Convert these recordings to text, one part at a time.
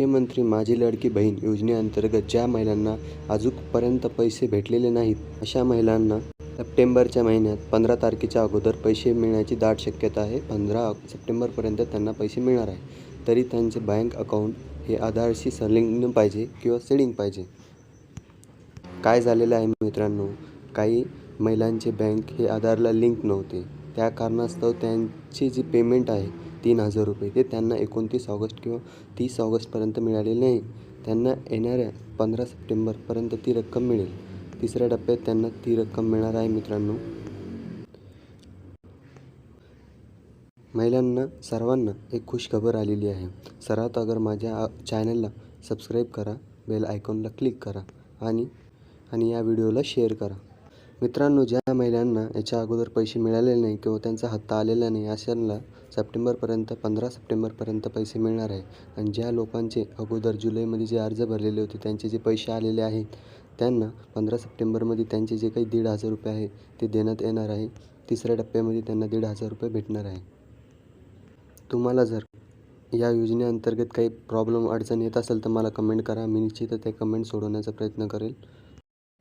मुख्यमंत्री माझी लाडकी बहीण योजनेअंतर्गत ज्या महिलांना अजूनपर्यंत पैसे भेटलेले नाहीत अशा महिलांना सप्टेंबरच्या महिन्यात पंधरा तारखेच्या अगोदर पैसे मिळण्याची दाट शक्यता आहे. पंधरा सप्टेंबरपर्यंत त्यांना पैसे मिळणार आहे. तरी त्यांचे बँक अकाउंट हे आधारशी संलग्न पाहिजे किंवा सेडिंग पाहिजे? काय झालेलं आहे मित्रांनो? काही महिलांचे बँक हे आधारला लिंक नव्हते. त्या कारणास्तव त्यांची जी पेमेंट आहे तीन हजार रुपये. ते त्यांना एकोणतीस ऑगस्ट किंवा तीस ऑगस्टपर्यंत मिळालेले नाही. त्यांना येणाऱ्या पंधरा सप्टेंबरपर्यंत ती रक्कम मिळेल. तिसऱ्या टप्प्यात त्यांना ती रक्कम मिळणार आहे मित्रांनो. महिलांना सर्वांना एक खुश खबर आलेली आहे. सर्वात अगर माझ्या चॅनलला सबस्क्राईब करा बेल आयकॉनला क्लिक करा आणि आणि या व्हिडिओला शेअर करा. मित्रांनो ज्या महिलांना याच्या अगोदर पैसे मिळालेले नाही किंवा त्यांचा हप्ता आलेला नाही अशांना सप्टेंबरपर्यंत पंधरा सप्टेंबरपर्यंत पैसे मिळणार आहे. आणि ज्या लोकांचे अगोदर जुलैमध्ये जे अर्ज भरलेले होते त्यांचे जे पैसे आलेले आहेत त्यांना पंधरा सप्टेंबरमध्ये त्यांचे जे काही दीड हजार रुपये आहे ते देण्यात येणार आहे. तिसऱ्या टप्प्यामध्ये त्यांना दीड हजार रुपये भेटणार आहे. तुम्हाला जर या योजनेअंतर्गत काही प्रॉब्लेम अडचण येत असेल तर मला कमेंट करा. मी निश्चित ते कमेंट सोडवण्याचा प्रयत्न करेल.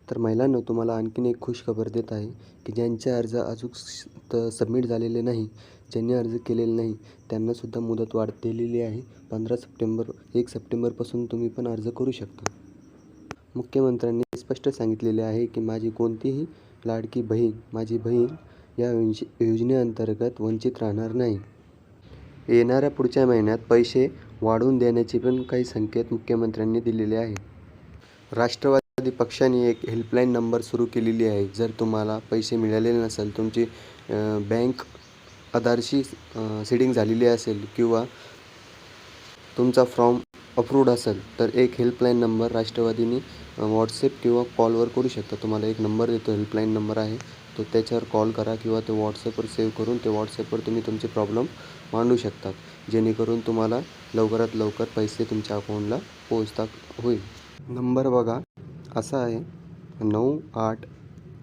तर महिलांना तुम्हाला आणखीन एक खुश खबर देत आहे की ज्यांचे अर्ज अजून सबमिट झालेले नाही ज्यांनी अर्ज केलेले नाही त्यांनासुद्धा मुदत वाढ दिलेली आहे. पंधरा सप्टेंबर एक सप्टेंबरपासून तुम्ही पण अर्ज करू शकता. मुख्यमंत्र्यांनी स्पष्ट सांगितलेले आहे की माझी कोणतीही लाडकी बहीण माझी बहीण या योज योजनेअंतर्गत वंचित राहणार नाही. येणाऱ्या पुढच्या महिन्यात पैसे वाढवून देण्याचे पण काही संकेत मुख्यमंत्र्यांनी दिलेले आहे राष्ट्रवादी पक्षाने एक हेल्पलाईन नंबर सुरू केलेली आहे. जर तुम्हाला पैसे मिळालेले नसेल तुमची बँक आधारशी सिडिंग झालेली असेल किंवा तुमचा फॉर्म अप्रूव्ड असेल तर एक हेल्पलाईन नंबर राष्ट्रवादीने व्हॉट्सअप किंवा कॉलवर करू शकता. तुम्हाला एक नंबर देतो. हेल्पलाईन नंबर आहे. तो त्याच्यावर कॉल करा किंवा ते व्हॉट्सअपवर सेव्ह करून ते व्हॉट्सअपवर तुम्ही तुमचे प्रॉब्लेम मांडू शकतात जेणेकरून तुम्हाला लवकरात लवकर पैसे तुमच्या अकाउंटला पोहोचता होईल. नंबर बघा. असा आहे. नऊ आठ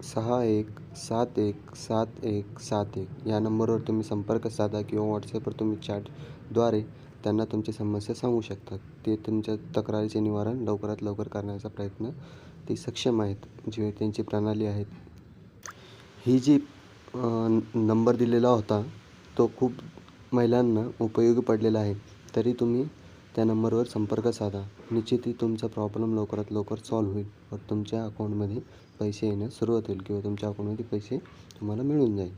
सहा एक सात एक सात एक सात एक या नंबरवर तुम्ही संपर्क साधा किंवा व्हॉट्सॲपवर तुम्ही चॅटद्वारे त्यांना तुमची समस्या सांगू शकतात. ते तुमच्या तक्रारीचे निवारण लवकरात लवकर करण्याचा प्रयत्न ते सक्षम आहेत जी त्यांची प्रणाली आहेत. ही जी नंबर दिलेला होता तो खूप महिलांना उपयोगी पडलेला आहे. तरी तुम्ही त्या नंबरवर संपर्क साधा. निश्चितही तुमचा प्रॉब्लेम लवकरात लवकर सॉल्व्ह होईल व तुमच्या अकाउंटमध्ये पैसे येण्यास सुरुवात होईल किंवा तुमच्या अकाउंटमध्ये पैसे तुम्हाला मिळून जाईल.